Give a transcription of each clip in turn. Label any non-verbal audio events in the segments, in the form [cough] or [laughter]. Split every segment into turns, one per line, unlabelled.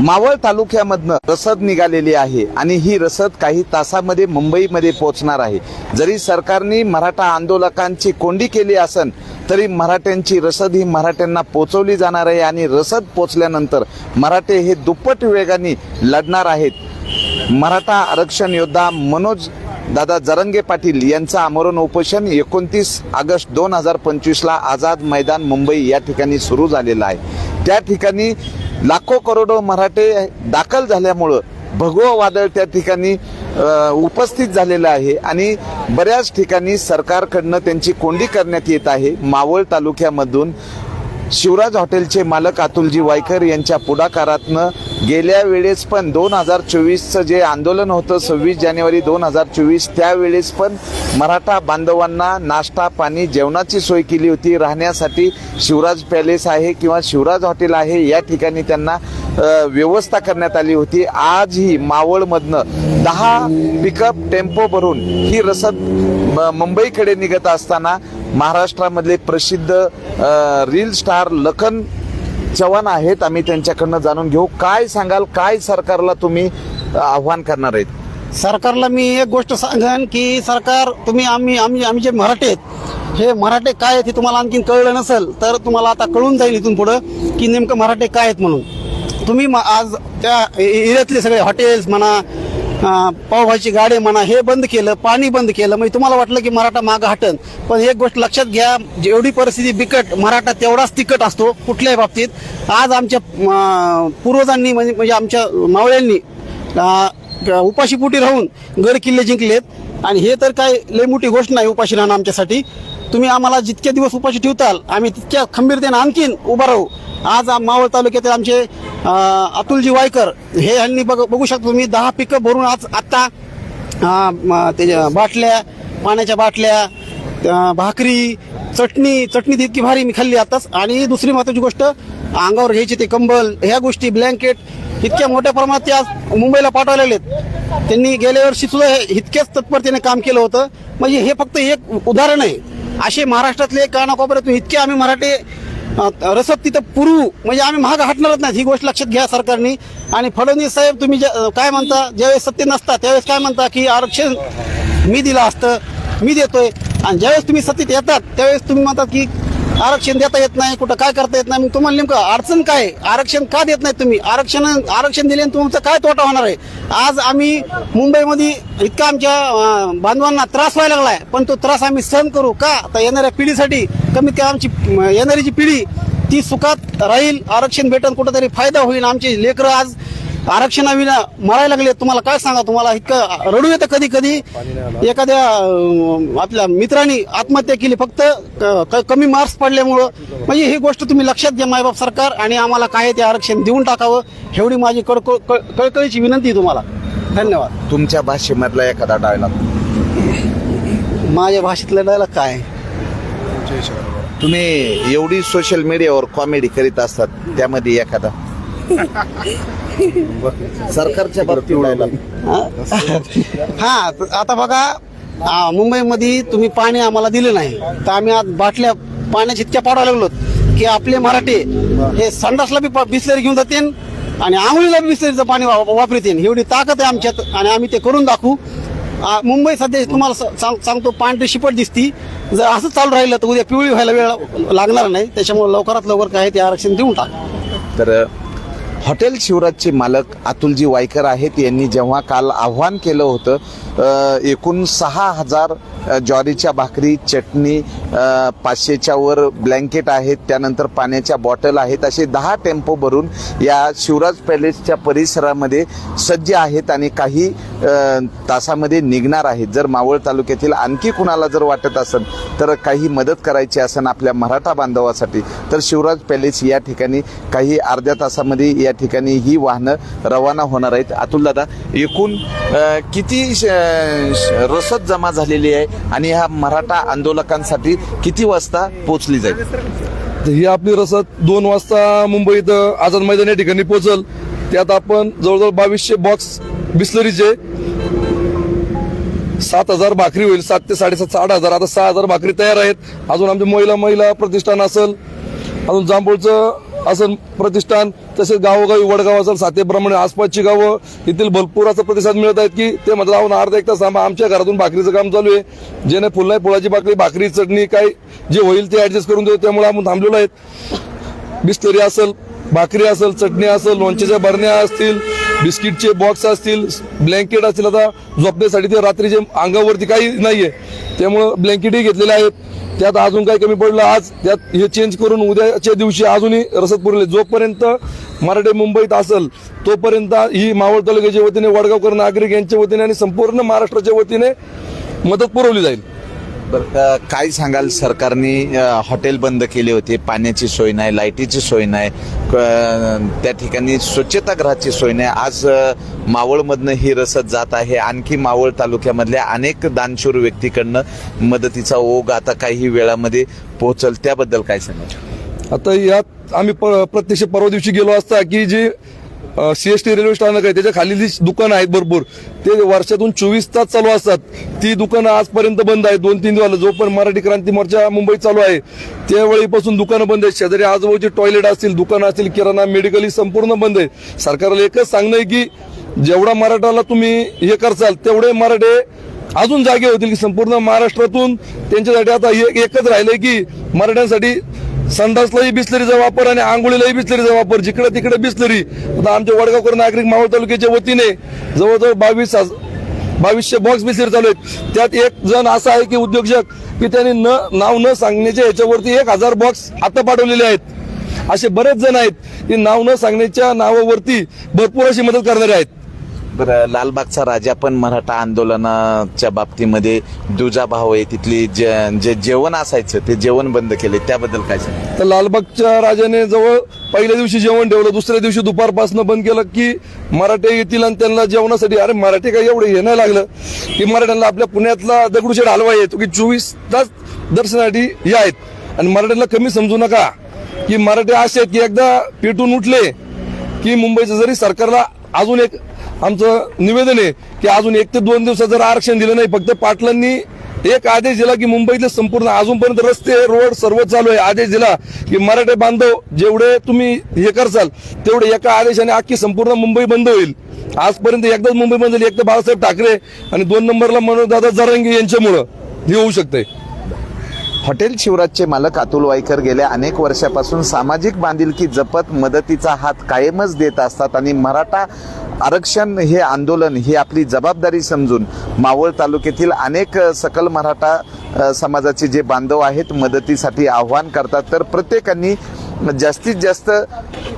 मावळ तालुक्यामधनं रसद निघालेली आहे आणि ही रसद काही तासामध्ये मुंबईमध्ये पोहोचणार आहे. जरी सरकारने मराठा आंदोलकांची कोंडी केली असन तरी मराठ्यांची रसद ही मराठ्यांना पोचवली जाणार आहे आणि रसद पोचल्यानंतर मराठे हे दुप्पट वेगाने लढणार आहेत. मराठा आरक्षण योद्धा मनोज दादा जरंगे पाटील यांचं आमरण उपोषण एकोणतीस ऑगस्ट दोन हजार पंचवीसला आझाद मैदान मुंबई या ठिकाणी सुरू झालेलं आहे. त्या ठिकाणी लाखो करोडो मराठे दाखल झाल्यामुळं भगवं वादळ त्या ठिकाणी उपस्थित झालेलं आहे आणि बऱ्याच ठिकाणी सरकारकडनं त्यांची कोंडी करण्यात येत आहे. मावळ तालुक्यामधून शिवराज हॉटेलचे मालक अतुलजी वायकर यांच्या पुढाकारातनं गेल्या वेळेस पण दोन हजार चोवीसचं जे आंदोलन होतं सव्वीस जानेवारी दोन हजार चोवीस त्यावेळेस पण मराठा बांधवांना नाश्ता पाणी जेवणाची सोय केली होती. राहण्यासाठी शिवराज पॅलेस आहे किंवा शिवराज हॉटेल आहे या ठिकाणी त्यांना व्यवस्था करण्यात आली होती. आजही मावळमधनं दहा पिकअप टेम्पो भरून ही रसद म- मुंबईकडे निघत असताना महाराष्ट्रामधले प्रसिद्ध रील स्टार लखन चव्हाण आहेत आम्ही त्यांच्याकडनं जाणून घेऊ. काय सांगाल काय सरकारला तुम्ही आव्हान करणार आहेत?
सरकारला मी एक गोष्ट सांगेन की सरकार तुम्ही आम्ही आम्ही आम्ही जे मराठे आहेत हे मराठे काय आहेत हे तुम्हाला आणखीन कळलं नसेल तर तुम्हाला आता कळून जाईल इथून पुढं की नेमकं मराठे काय आहेत म्हणून. तुम्ही आज त्या ए- एरियातले सगळे हॉटेल्स म्हणा पावभाजी गाडे म्हणा हे बंद केलं पाणी बंद केलं म्हणजे तुम्हाला वाटलं की मराठा मागं हटन. पण एक गोष्ट लक्षात घ्या जेवढी परिस्थिती बिकट मराठा तेवढाच तिकट असतो कुठल्याही बाबतीत. आज आमच्या पूर्वजांनी म्हणजे म्हणजे आमच्या मावळ्यांनी अं, उपाशीपोटी राहून गड किल्ले जिंकलेत. आणि हे तर काय लय मोठी गोष्ट नाही उपाशी राहणं आमच्यासाठी. तुम्ही आम्हाला जितके दिवस उपाशी ठेवताल आम्ही तितक्या खंबीरतेनं आणखीन उभा राहू. आज मावळ तालुक्यातील आमचे अतुलजी वायकर हे हल्ली बघ बघू शकतो तुम्ही दहा पिकं भरून आज आत्ता अं, त्याच्या बाटल्या पाण्याच्या बाटल्या भाकरी चटणी चटणी तितकी इतकी भारी मी खाल्ली आताच आणि दुसरी महत्वाची गोष्ट अंगावर घ्यायची ते कंबल ह्या गोष्टी ब्लँकेट इतक्या मोठ्या प्रमाणात ते आज मुंबईला पाठवलेले आहेत. त्यांनी गेल्या वर्षी सुद्धा हे इतक्याच तत्परतेने काम केलं होतं. म्हणजे हे फक्त एक उदाहरण आहे. असे महाराष्ट्रातले कानाकोपऱ्यातून इतके आम्ही मराठी रसत रसद तिथं पुरवू म्हणजे आम्ही महाग हटणारच नाही. ही गोष्ट लक्षात घ्या सरकारने. आणि फडणवीस साहेब तुम्ही ज्या- काय म्हणता? ज्यावेळेस सत्य नसता त्यावेळेस काय म्हणता की आरक्षण मी दिलं असतं मी देतोय. आणि ज्यावेळेस तुम्ही सत्तेत येतात त्यावेळेस तुम्ही म्हणतात की आरक्षण देता येत नाही कुठं काय करता येत नाही. मग तुम्हाला नेमकं अडचण काय? आरक्षण का देत नाही तुम्ही? आरक्षण आरक्षण दिल्याने तुमचा काय तोटा होणार आहे? आज आम्ही मुंबईमध्ये इतका आमच्या बांधवांना त्रास व्हायला लागलाय पण तो त्रास आम्ही सहन करू का? आता येणाऱ्या पिढीसाठी कमीत कमी आमची येणारी जी पिढी ती सुखात राहील आरक्षण भेटून कुठंतरी फायदा होईल. आमचे लेकरं आज आरक्षणाविना मरायला लागले. तुम्हाला काय सांगा? तुम्हाला इतकं रडू येतं कधी कधी? एखाद्या आपल्या मित्रांनी आत्महत्या केली. फक्त क- क- कमी मार्क्स पडल्यामुळं. म्हणजे ही गोष्ट तुम्ही लक्षात घ्या मायबाप सरकार. आणि आम्हाला काय ते आरक्षण देऊन टाकावं. एवढी माझी कळकळ कळ- कळकळीची विनंती तुम्हाला. धन्यवाद.
तुमच्या भाषेमधला एखादा डायलॉग
माझ्या भाषेतलं डायलॉग काय?
तुम्ही एवढी सोशल मीडियावर कॉमेडी करीत असतात त्यामध्ये एखादा. [laughs] सरकारच्या बाबतीत
हा आता बघा. मुंबईमध्ये तुम्ही पाणी आम्हाला दिलं नाही. तर आम्ही आज बाटल्या पाण्याच्या इतक्या पाडायला लागलो की आपले मराठे हे संडासला बी बिसलेरी घेऊन जाते आणि आंघोळीला बी बिसलेरीचं पाणी वा- वापरते एवढी ताकद आहे आमच्यात आणि आम्ही ते करून दाखवू. मुंबई सध्या तुम्हाला स- सांग- सांगतो पांढरी शिपट दिसती. जर असं चालू राहिलं तर उद्या पिवळी व्हायला वेळ लागणार नाही. त्याच्यामुळे लवकरात लवकर काय ते आरक्षण देऊन टाका.
तर हॉटेल शिवराजचे मालक अतुलजी वायकर आहेत. यांनी जेव्हा काल आव्हान केलं होतं एकूण सहा हजार ज्वारीच्या भाकरी चटणी पाचशेच्या वर ब्लँकेट आहेत त्यानंतर पाण्याच्या बॉटल आहेत. असे दहा टेम्पो भरून या शिवराज पॅलेसच्या परिसरामध्ये सज्ज आहेत आणि काही तासामध्ये निघणार आहेत. जर मावळ तालुक्यातील आणखी कुणाला जर वाटत असेल तर काही मदत करायची असेल आपल्या मराठा बांधवासाठी तर शिवराज पॅलेस या ठिकाणी काही अर्ध्या तासामध्ये या ठिकाणी ही वाहनं रवाना होणार आहेत. अतुल दादा एकूण किती श- श- रसद जमा झालेली आहे आणि ह्या मराठा आंदोलकांसाठी किती वाजता पोचली जाईल?
तर ही आपली रसद दोन वाजता मुंबईत आझाद मैदान या ठिकाणी पोहोचल. त्यात आपण जवळजवळ बावीसशे बॉक्स बिस्लरीचे सात हजार भाकरी होईल सात ते साडेसात आठ हजार. आता सहा हजार भाकरी तयार आहेत. अजून आमच्या महिला महिला प्रतिष्ठान असेल. अजून जांभूळचं असेल प्रतिष्ठान. तसेच गावोगावी वडगाव असेल सातेप्रमाणे आसपासची गावं. येथील भरपूर असा प्रतिसाद मिळत आहेत की ते म्हटलं "अहो, अर्धा एक तास थांबा आमच्या घरातून भाकरीचं काम चालू आहे. जे नाही फुल नाही फुलाची भाकरी भाकरी चटणी काय जे होईल ते ऍडजस्ट करून देऊ. त्यामुळे आपण थांबलेलो आहेत. बिस्तरी असेल भाकरी असेल चटणी असेल लोणच्याच्या बरण्या असतील बिस्किटचे बॉक्स असतील ब्लँकेट असतील आता झोपण्यासाठी ते रात्रीचे अंगावरती काही नाही आहे त्यामुळं ब्लँकेटही घेतलेले आहेत. त्यात अजून काही कमी पडलं आज त्यात हे चेंज करून उद्याच्या दिवशी अजूनही रसद पुरले जोपर्यंत मराठे मुंबईत असेल तोपर्यंत ही मावळ तालुक्याच्या वतीने वडगावकर नागरिक यांच्या वतीने आणि संपूर्ण महाराष्ट्राच्या वतीने मदत पुरवली जाईल.
बरं, काय सांगाल? सरकारने हॉटेल बंद केले होते. पाण्याची सोय नाही लाईटीची सोय नाही. क- त्या ठिकाणी स्वच्छतागृहाची सोय नाही. आज मावळमधनं ही रसद जात आहे. आणखी मावळ तालुक्यामधल्या अनेक दानशूर व्यक्तीकडनं मदतीचा ओघ आता काही वेळामध्ये पोहोचल. त्याबद्दल काय सांगाल?
आता यात आम्ही प- प्रत्यक्ष परवा दिवशी गेलो असता की G C S T railway स्थानक आहे त्याच्याखाली जी दुकानं आहेत भरपूर. ते वर्षातून चोवीस तास चालू असतात. ती दुकानं आजपर्यंत बंद आहेत दोन तीन दिवस. जो पण मराठी क्रांती मोर्चा मुंबईत चालू आहे त्यावेळीपासून दुकानं बंद आहेत. शेजारी आजूबाजूचे टॉयलेट असतील दुकानं असतील किराणा मेडिकल ही संपूर्ण बंद आहे सरकारला एकच सांगणं आहे की जेवढा मराठाला तुम्ही हे करसाल तेवढे मराठे अजून जागे होतील की संपूर्ण महाराष्ट्रातून त्यांच्यासाठी आता एक एकच राहिलंय की मराठ्यांसाठी संडासलाही बिस्लरीचा वापर आणि आंघोळीलाही बिस्लरीचा वापर. जिकडे तिकडे बिस्लरी. आता आमच्या वडगावकर नागरिक मावळ तालुक्याच्या वतीने जवळजवळ बावीस बावीसशे बॉक्स बिस्लरी चालू आहेत. त्यात एक जण असा आहे की उद्योजक की त्यांनी न नाव न सांगण्याच्या याच्यावरती एक हजार बॉक्स आता पाठवलेले आहेत. असे बरेच जण आहेत की नाव न सांगण्याच्या नावावरती भरपूर अशी मदत करणारे आहेत.
बरं लालबागचा राजा पण मराठा आंदोलनाच्या बाबतीमध्ये दुजाभाव आहे. तिथली जे जे जेवण असायचं ते जेवण बंद केले. त्याबद्दल काय
तर लालबागच्या राजाने जवळ पहिल्या दिवशी जेवण ठेवलं दुसऱ्या दिवशी दुपारपासून बंद केलं की मराठे येतील आणि त्यांना जेवणासाठी अरे मराठी काय एवढं हे नाही लागलं. की मराठ्यांना आपल्या पुण्यातला दगडूशेठ हलवा येतो की चोवीस तास दर्शनासाठी हे आहेत. आणि मराठ्यांना कमी समजू नका की मराठी असे आहेत की एकदा पेटून उठले की मुंबईचं जरी सरकारला अजून एक आमचं निवेदन आहे की अजून एक ते दोन दिवसात जर आरक्षण दिलं नाही फक्त पाटलांनी एक आदेश दिला की मुंबईतले संपूर्ण अजूनपर्यंत रस्ते रोड सर्व चालू आहे. आदेश दिला की मराठे बांधव जेवढे तुम्ही हे करसाल तेवढे एका आदेशाने अख्खी संपूर्ण मुंबई बंद होईल. आजपर्यंत एकदाच मुंबई बंद झाली. एक तर बाळासाहेब ठाकरे आणि दोन नंबरला मनोजदादा जरंगी यांच्यामुळं हे होऊ शकतंय.
हॉटेल शिवराजचे मालक अतुल वाईकर गेल्या अनेक वर्षापासून सामाजिक बांधिलकी जपत मदतीचा हात कायमच देत असतात आणि मराठा आरक्षण हे आंदोलन ही आपली जबाबदारी समजून मावळ तालुक्यातील अनेक सकल मराठा समाजाचे जे बांधव आहेत मदतीसाठी आव्हान करतात. तर प्रत्येकांनी जास्तीत जास्त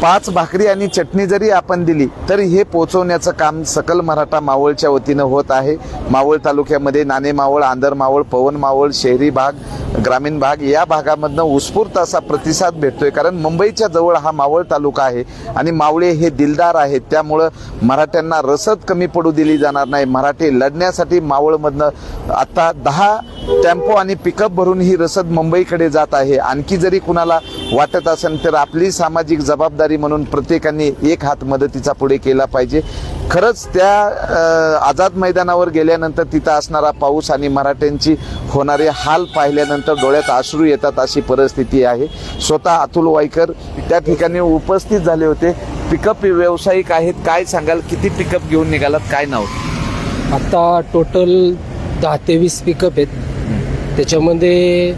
पाच भाकरी आणि चटणी जरी आपण दिली तरी हे पोचवण्याचं काम सकल मराठा मावळच्या वतीनं होत आहे. मावळ तालुक्यामध्ये नाणे मावळ आंधर मावळ पवन मावळ शहरी भाग ग्रामीण भाग या भागामधनं उत्स्फूर्त असा प्रतिसाद भेटतोय. कारण मुंबईच्या जवळ हा मावळ तालुका आहे आणि मावळे हे दिलदार आहेत. त्यामुळं मराठ्यांना रसद कमी पडू दिली जाणार नाही. मराठी लढण्यासाठी मावळमधनं आता दहा टेम्पो आणि पिकअप भरून ही रसद मुंबईकडे जात आहे. आणखी जरी कुणाला वाटत असेल तर आपली सामाजिक जबाबदारी म्हणून प्रत्येकाने एक हात मदतीचा पुढे केला पाहिजे. खरंच त्या आझाद मैदानावर गेल्यानंतर तिथं असणारा पाऊस आणि मराठ्यांची होणारे हाल पाहिल्यानंतर डोळ्यात आश्रू येतात अशी परिस्थिती आहे. स्वतः अतुल वाईकर त्या ठिकाणी उपस्थित झाले होते. पिकअप व्यावसायिक आहेत काय सांगाल? किती पिकअप घेऊन निघालात? काय नाव?
आता टोटल दहा ते वीस पिकअप आहेत. त्याच्यामध्ये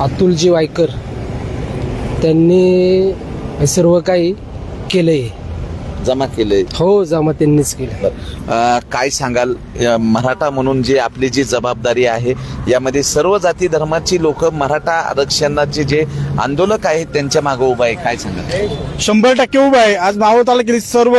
अतुलजी वायकर त्यांनी हे सर्व काही केलं आहे
जमा केले
हो जमा त्यांनीच केलं
अ, काय सांगाल? अ, मराठा म्हणून जी आपली जी जबाबदारी आहे यामध्ये सर्व जाती धर्माची लोक मराठा आरक्षणाचे जे आंदोलक आहेत त्यांच्या मागे उभा आहे. काय सांगाल?
शंभर टक्के उभं आहे. आज मावळ तालुक्यातील सर्व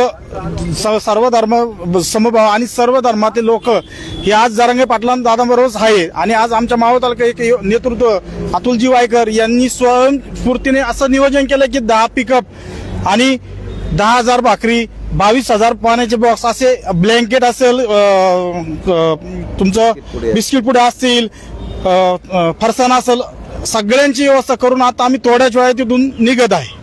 स- सर्व धर्म समभाव आणि सर्व धर्मातील लोक हे आज जरांगे पाटलां दादाबरोबरच आहे. आणि आज आमच्या मावळ तालुक्यात एक नेतृत्व अतुलजी वायकर यांनी स्वयंस्फूर्तीने असं नियोजन केलं की दहा पिकअप आणि दहा हजार भाकरी बावीस हजार पाण्याचे बॉक्स असे ब्लँकेट असेल तुमचं बिस्किट पुडे असतील. फरसाण असेल सगळ्यांची व्यवस्था करून आता आम्ही थोड्याच वेळात तिथून निघत आहे.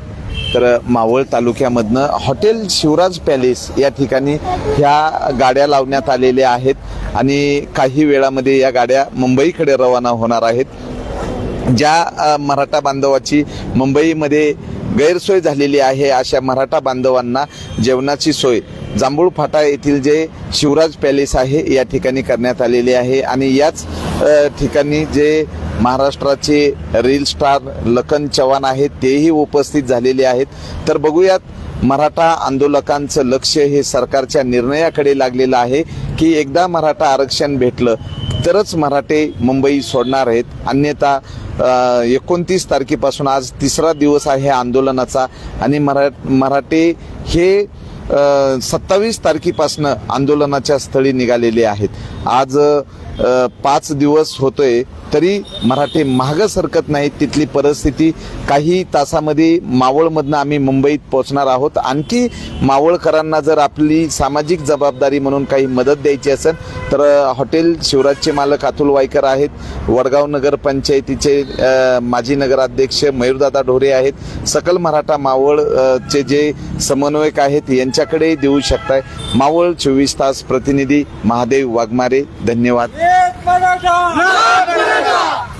तर मावळ तालुक्यामधनं हॉटेल शिवराज पॅलेस या ठिकाणी ह्या गाड्या लावण्यात आलेल्या आहेत आणि काही वेळामध्ये या गाड्या मुंबईकडे रवाना होणार आहेत. ज्या मराठा बांधवाची मुंबईमध्ये गैरसोय झालेली आहे अशा मराठा बांधवांना जेवणाची सोय. जांभूळ फाटा येथील जे शिवराज पॅलेस आहे या ठिकाणी करण्यात आलेली आहे आणि याच ठिकाणी जे महाराष्ट्राचे रील स्टार लखन चव्हाण आहेत तेही उपस्थित झालेले आहेत. तर बघूयात मराठा आंदोलकांचं लक्ष हे सरकारच्या निर्णयाकडे लागलेलं आहे की एकदा मराठा आरक्षण भेटलं तरच मराठे मुंबई सोडणार आहेत. अन्यथा एकोणतीस तारखेपासून आज तिसरा दिवस आहे आंदोलनाचा. आणि मरा मराठे हे सत्तावीस तारखेपासनं आंदोलनाच्या स्थळी निघालेले आहेत. आज पाच दिवस होतोय. तरी मराठे मागं सरकत नाहीत. तिथली परिस्थिती काही तासामध्ये मावळमधनं आम्ही मुंबईत पोहोचणार आहोत. आणखी मावळकरांना जर आपली सामाजिक जबाबदारी म्हणून काही मदत द्यायची असेल तर हॉटेल शिवराजचे मालक अतुल वायकर आहेत. वडगाव नगर पंचायतीचे माजी नगराध्यक्ष मयूरदादा ढोरे आहेत. सकल मराठा मावळ चे जे समन्वयक आहेत यांच्याकडे देऊ शकताय. मावळ चोवीस तास प्रतिनिधी महादेव वाघमारे धन्यवाद.
एक मराठा